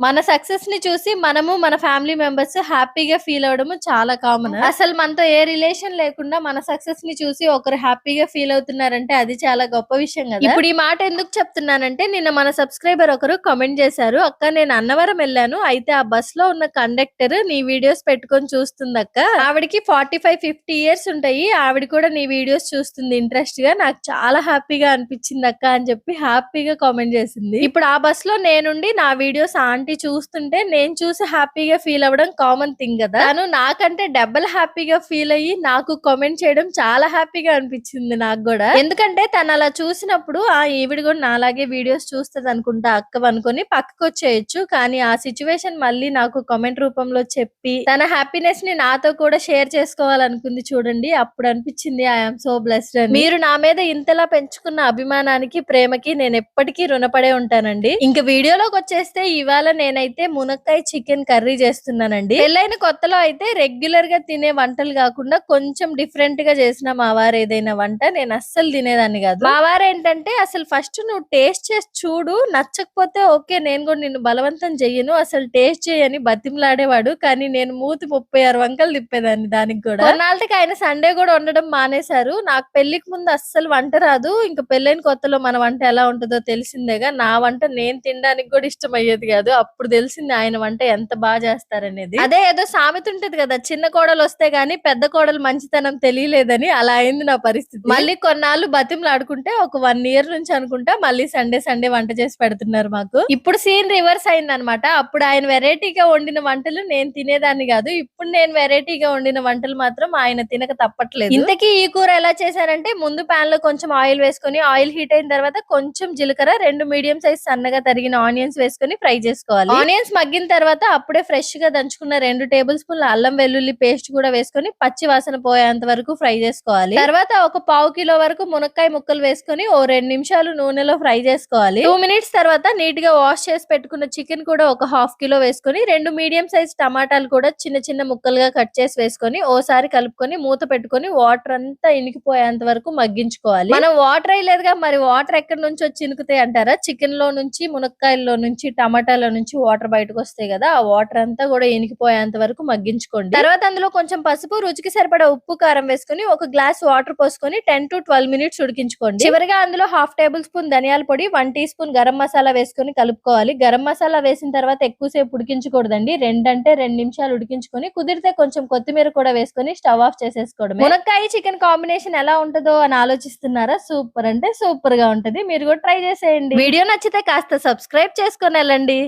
మన సక్సెస్ని చూసి మనము మన ఫ్యామిలీ మెంబర్స్ హ్యాపీగా ఫీల్ అవడము చాలా కామన్ అసలు మనతో ఏ రిలేషన్ లేకుండా మన సక్సెస్ని చూసి ఒకరు హ్యాపీగా ఫీల్ అవుతున్నారంటే అది చాలా గొప్ప విషయం కదా. ఇప్పుడు ఈ మాట ఎందుకు చెప్తున్నానంటే నిన్న మన సబ్స్క్రైబర్ ఒకరు కామెంట్ చేశారు అక్క నేను అన్నవరం వెళ్ళాను అయితే ఆ బస్లో ఉన్న కండక్టర్ నీ వీడియోస్ పెట్టుకొని చూస్తుంది అక్క. ఆవిడకి ఫార్టీ ఫైవ్ ఫిఫ్టీ ఇయర్స్ ఉంటాయి ఆవిడ కూడా నీ వీడియోస్ చూస్తుంది ఇంట్రెస్ట్గా నాకు చాలా హ్యాపీగా అనిపించింది అక్క అని చెప్పి హ్యాపీగా కామెంట్ చేసింది. ఇప్పుడు ఆ బస్లో నేనుండి నా వీడియోస్ ఆంటీ చూస్తుంటే నేను చూసి హ్యాపీగా ఫీల్ అవ్వడం కామన్ థింగ్ కదా. తను నాకంటే డబల్ హ్యాపీగా ఫీల్ అయ్యి నాకు కామెంట్ చేయడం చాలా హ్యాపీగా అనిపించింది నాకు కూడా. ఎందుకంటే తను అలా చూసినప్పుడు ఆ ఈవిడ కూడా నాలాగే వీడియోస్ చూస్తుంది అనుకుంటా అక్క అనుకొని పక్కకు వచ్చేయచ్చు కానీ ఆ సిచ్యువేషన్ మళ్ళీ నాకు కామెంట్ రూపంలో చెప్పి తన హ్యాపీనెస్ని నాతో కూడా షేర్ చేసుకోవాలనుకుంది చూడండి. అప్పుడు అనిపించింది ఐఎమ్ సో బ్లెస్డ్ అని. మీరు నా మీద ఇంతలా పెంచుకున్న అభిమానానికి ప్రేమకి నేను ఎప్పటికీ రుణపడే ఉంటానండి. ఇంకా వీడియోలోకి వచ్చేస్తే ఇవాళ నేనైతే మునక్కాయ చికెన్ కర్రీ చేస్తున్నానండి. పెళ్ళైన కొత్తలో అయితే రెగ్యులర్గా తినే వంటలు కాకుండా కొంచెం డిఫరెంట్గా చేసిన మా వారు ఏదైనా వంట నేను అస్సలు తినేదాన్ని కాదు. మా వారు ఏంటంటే అసలు ఫస్ట్ నువ్వు టేస్ట్ చేసి చూడు నచ్చకపోతే ఓకే నేను కూడా నిన్ను బలవంతం చెయ్యను అసలు టేస్ట్ చేయని బతిమలాడేవాడు కానీ నేను మూతి ముప్పై ఆరు వంకలు తిప్పేదాన్ని దానికి కూడా. కొన్నాళ్ళకి ఆయన సండే కూడా వండడం మానేశారు. నాకు పెళ్ళికి ముందు అస్సలు వంట రాదు. ఇంకా పెళ్ళైన కొత్తలో మన వంట ఎలా ఉంటుందో తెలిసిందేగా నా వంట నేను తినడానికి కూడా ఇష్టం అయ్యేది కాదు. అప్పుడు తెలిసింది ఆయన వంట ఎంత బాగా చేస్తారనేది. అదే ఏదో సామెత ఉంటది కదా చిన్న కోడలు వస్తే గానీ పెద్ద కోడలు మంచితనం తెలియలేదని అలా అయింది నా పరిస్థితి. మళ్ళీ కొన్నాళ్ళు బతిమలాడుకుంటే ఒక వన్ ఇయర్ నుంచి అనుకుంటా మళ్ళీ సండే సండే వంట చేసి పెడుతున్నారు మాకు. ఇప్పుడు సీన్ రివర్స్ అయింది అనమాట అప్పుడు ఆయన వెరైటీగా వండిన వంటలు నేను తినేదాన్ని కాదు. ఇప్పుడు నేను వెరైటీగా వండిన వంటలు మాత్రం ఆయన తినక తప్పట్లేదు. ఇంతకీ ఈ కూర ఎలా చేశారంటే ముందు పాన్లో కొంచెం ఆయిల్ వేసుకొని ఆయిల్ హీట్ అయిన తర్వాత కొంచెం జీలకర్ర రెండు మీడియం సైజ్ సన్నగా తరిగిన ఆనియన్స్ వేసుకొని ఫ్రై చేసుకోవాలి. ఆనియన్స్ మగ్గిన తర్వాత అప్పుడే ఫ్రెష్గా దంచుకున్న రెండు టేబుల్ స్పూన్ల అల్లం వెల్లుల్లి పేస్ట్ కూడా వేసుకొని పచ్చి వాసన పోయేంత వరకు ఫ్రై చేసుకోవాలి. తర్వాత ఒక పావు కిలో వరకు మునక్కాయ ముక్కలు వేసుకొని ఓ రెండు నిమిషాలు నూనెలో ఫ్రై చేసుకోవాలి. టూ మినిట్స్ తర్వాత నీట్గా వాష్ చేసి పెట్టుకున్న చికెన్ కూడా ఒక హాఫ్ కిలో వేసుకొని రెండు మీడియం సైజ్ టమాటాలు కూడా చిన్న చిన్న ముక్కలుగా కట్ చేసి వేసుకొని ఓసారి కలుపుకొని మూత పెట్టుకొని వాటర్ అంతా ఇనికిపోయేంత వరకు మగ్గించుకోవాలి. మనం వాటర్ అయ్యలేదుగా మరి వాటర్ ఎక్కడి నుంచి వచ్చి ఇనుకుతాయి అంటారా? చికెన్లో నుంచి మునక్కాయల్లో నుంచి టమాటాల నుంచి వాటర్ బయటకు వస్తాయి కదా ఆ వాటర్ అంతా కూడా ఇనికిపోయేంత వరకు మగ్గించుకోండి. తర్వాత అందులో కొంచెం పసుపు రుచికి సరిపడా ఉప్పు కారం వేసుకొని ఒక గ్లాస్ వాటర్ పోసుకొని టెన్ టు ట్వెల్వ్ మినిట్స్ ఉడికించుకోండి. చివరిగా అందులో హాఫ్ టేబుల్ స్పూన్ ధనియాల పొడి one teaspoon garam masala వేసుకొని కలుపుకోవాలి. గరం మసాలా వేసిన తర్వాత ఎక్కువసేపు ఉడికించకూడదండి. రెండంటే రెండు నిమిషాలు ఉడికించుకొని కుదిరితే కొంచెం కొత్తిమీర కూడా వేసుకొని స్టవ్ ఆఫ్ చేసేసుకోవడం మునక్కాయ చికెన్ కాంబినేషన్ ఎలా ఉంటుందో అని ఆలోచిస్తున్నారా? సూపర్ అంటే సూపర్గా ఉంటది. మీరు కూడా ట్రై చేసేయండి. వీడియో నచ్చితే కాస్త సబ్స్క్రైబ్ చేసుకుని వెళ్ళండి.